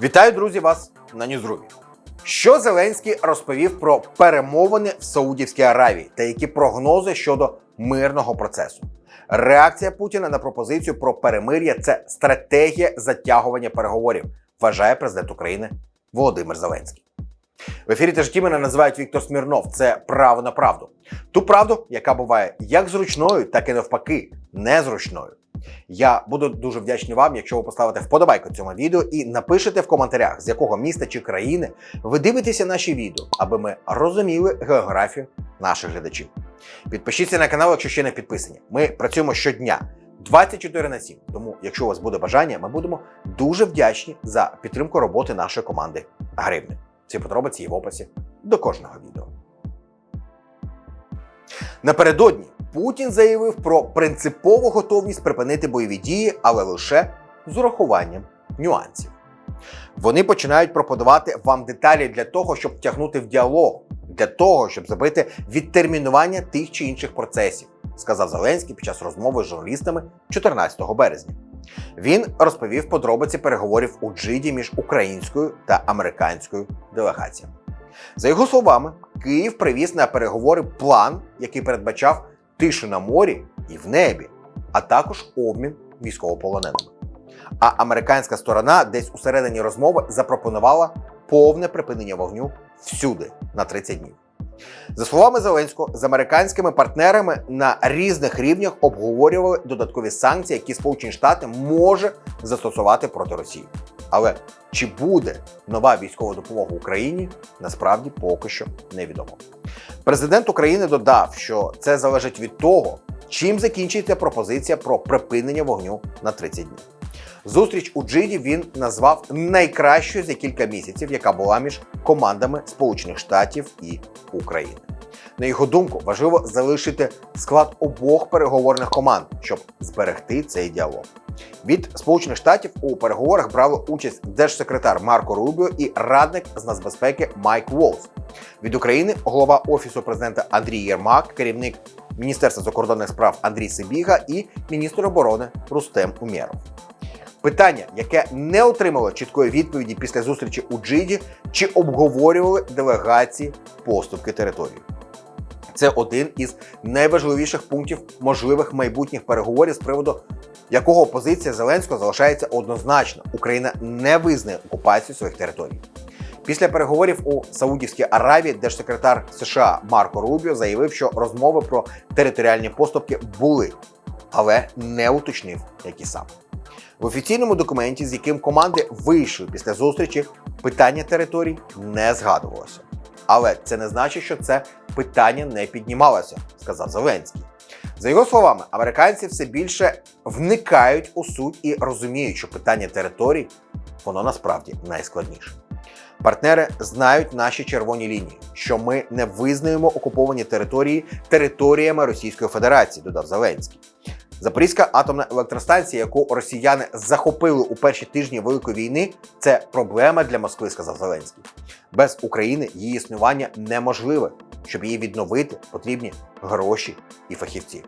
Вітаю, друзі, вас на Ньюзрумі. Що Зеленський розповів про перемовини в Саудівській Аравії та які прогнози щодо мирного процесу? Реакція Путіна на пропозицію про перемир'я це стратегія затягування переговорів, вважає президент України Володимир Зеленський. В ефірі «Та житті» мене називають Віктор Смірнов. Це право на правду. Ту правду, яка буває як зручною, так і навпаки, незручною. Я буду дуже вдячний вам, якщо ви поставите вподобайку цьому відео і напишете в коментарях, з якого міста чи країни ви дивитеся наші відео, аби ми розуміли географію наших глядачів. Підпишіться на канал, якщо ще не підписані. Ми працюємо щодня 24 на 7. Тому, якщо у вас буде бажання, ми будемо дуже вдячні за підтримку роботи нашої команди Гривни. Всі подробиці є в описі до кожного відео. Напередодні Путін заявив про принципову готовність припинити бойові дії, але лише з урахуванням нюансів. Вони починають пропонувати вам деталі для того, щоб втягнути в діалог, для того, щоб зробити відтермінування тих чи інших процесів, сказав Зеленський під час розмови з журналістами 14 березня. Він розповів подробиці переговорів у Джиді між українською та американською делегаціями. За його словами, Київ привіз на переговори план, який передбачав тишу на морі і в небі, а також обмін військовополоненими. А американська сторона десь у середині розмови запропонувала повне припинення вогню всюди на 30 днів. За словами Зеленського, з американськими партнерами на різних рівнях обговорювали додаткові санкції, які Сполучені Штати може застосувати проти Росії. Але чи буде нова військова допомога Україні, насправді поки що невідомо. Президент України додав, що це залежить від того, чим закінчиться пропозиція про припинення вогню на 30 днів. Зустріч у Джиді він назвав найкращою за кілька місяців, яка була між командами Сполучених Штатів і України. На його думку, важливо залишити склад обох переговорних команд, щоб зберегти цей діалог. Від Сполучених Штатів у переговорах брали участь держсекретар Марко Рубіо і радник з нацбезпеки Майк Волс. Від України голова офісу президента Андрій Єрмак, керівник Міністерства закордонних справ Андрій Сибіга і міністр оборони Рустем Умєров. Питання, яке не отримало чіткої відповіді після зустрічі у Джиді, чи обговорювали делегації поступки території. Це один із найважливіших пунктів можливих майбутніх переговорів з приводу якого позиція Зеленського залишається однозначно. Україна не визнає окупацію своїх територій. Після переговорів у Саудівській Аравії держсекретар США Марко Рубіо заявив, що розмови про територіальні поступки були, але не уточнив, які саме. В офіційному документі, з яким команди вийшли після зустрічі, питання територій не згадувалося. Але це не значить, що це питання не піднімалося, сказав Зеленський. За його словами, американці все більше вникають у суть і розуміють, що питання територій воно насправді найскладніше. Партнери знають наші червоні лінії, що ми не визнаємо окуповані території територіями Російської Федерації, додав Зеленський. Запорізька атомна електростанція, яку росіяни захопили у перші тижні Великої війни, це проблема для Москви, сказав Зеленський. Без України її існування неможливе. Щоб її відновити, потрібні гроші і фахівці.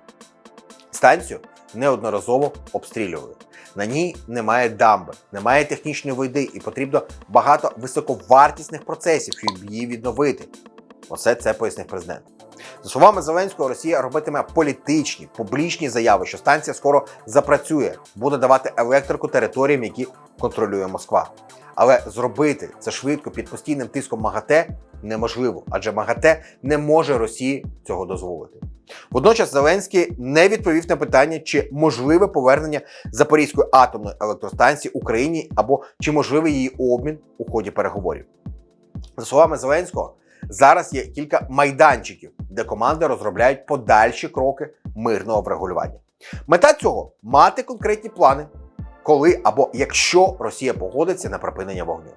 Станцію неодноразово обстрілювали. На ній немає дамби, немає технічної води, і потрібно багато високовартісних процесів, щоб її відновити. Оце це пояснив президент. За словами Зеленського, Росія робитиме політичні публічні заяви, що станція скоро запрацює, буде давати електрику територіям, які контролює Москва. Але зробити це швидко під постійним тиском МАГАТЕ неможливо, адже МАГАТЕ не може Росії цього дозволити. Водночас Зеленський не відповів на питання, чи можливе повернення Запорізької атомної електростанції Україні або чи можливий її обмін у ході переговорів. За словами Зеленського, зараз є кілька майданчиків, де команди розробляють подальші кроки мирного врегулювання. Мета цього мати конкретні плани, коли або якщо Росія погодиться на припинення вогню.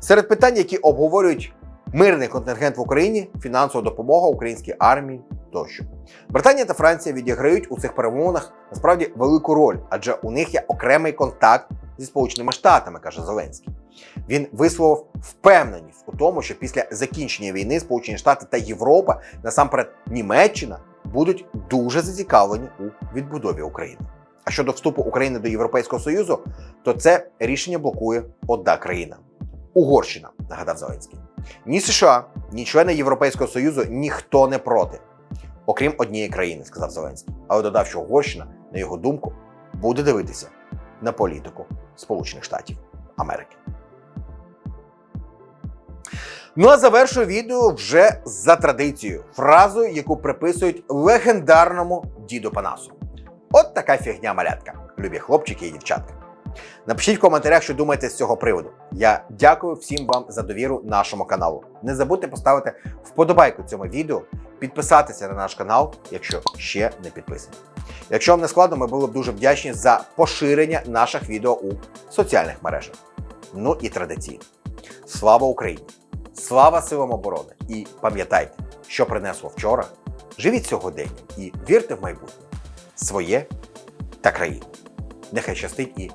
Серед питань, які обговорюють мирний контингент в Україні, фінансова допомога українській армії тощо. Британія та Франція відіграють у цих перемовинах насправді велику роль, адже у них є окремий контакт зі Сполученими Штатами, каже Зеленський. Він висловив впевненість у тому, що після закінчення війни Сполучені Штати та Європа, насамперед Німеччина, будуть дуже зацікавлені у відбудові України. А щодо вступу України до Європейського Союзу, то це рішення блокує одна країна Угорщина, нагадав Зеленський. Ні США, ні члени Європейського Союзу ніхто не проти, окрім однієї країни, сказав Зеленський. Але додав, що Угорщина, на його думку, буде дивитися на політику Сполучених Штатів Америки. Ну а завершую відео вже за традицією, фразою, яку приписують легендарному діду Панасу. От така фігня малятка, любі хлопчики і дівчатка. Напишіть в коментарях, що думаєте з цього приводу. Я дякую всім вам за довіру нашому каналу. Не забудьте поставити вподобайку цьому відео, підписатися на наш канал, якщо ще не підписані. Якщо вам не складно, ми були б дуже вдячні за поширення наших відео у соціальних мережах. Ну і традиційно. Слава Україні! Слава силам оборони! І пам'ятайте, що принесло вчора. Живіть сьогодення і вірте в майбутнє своє та країну. Нехай щастить і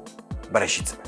бережіть себе.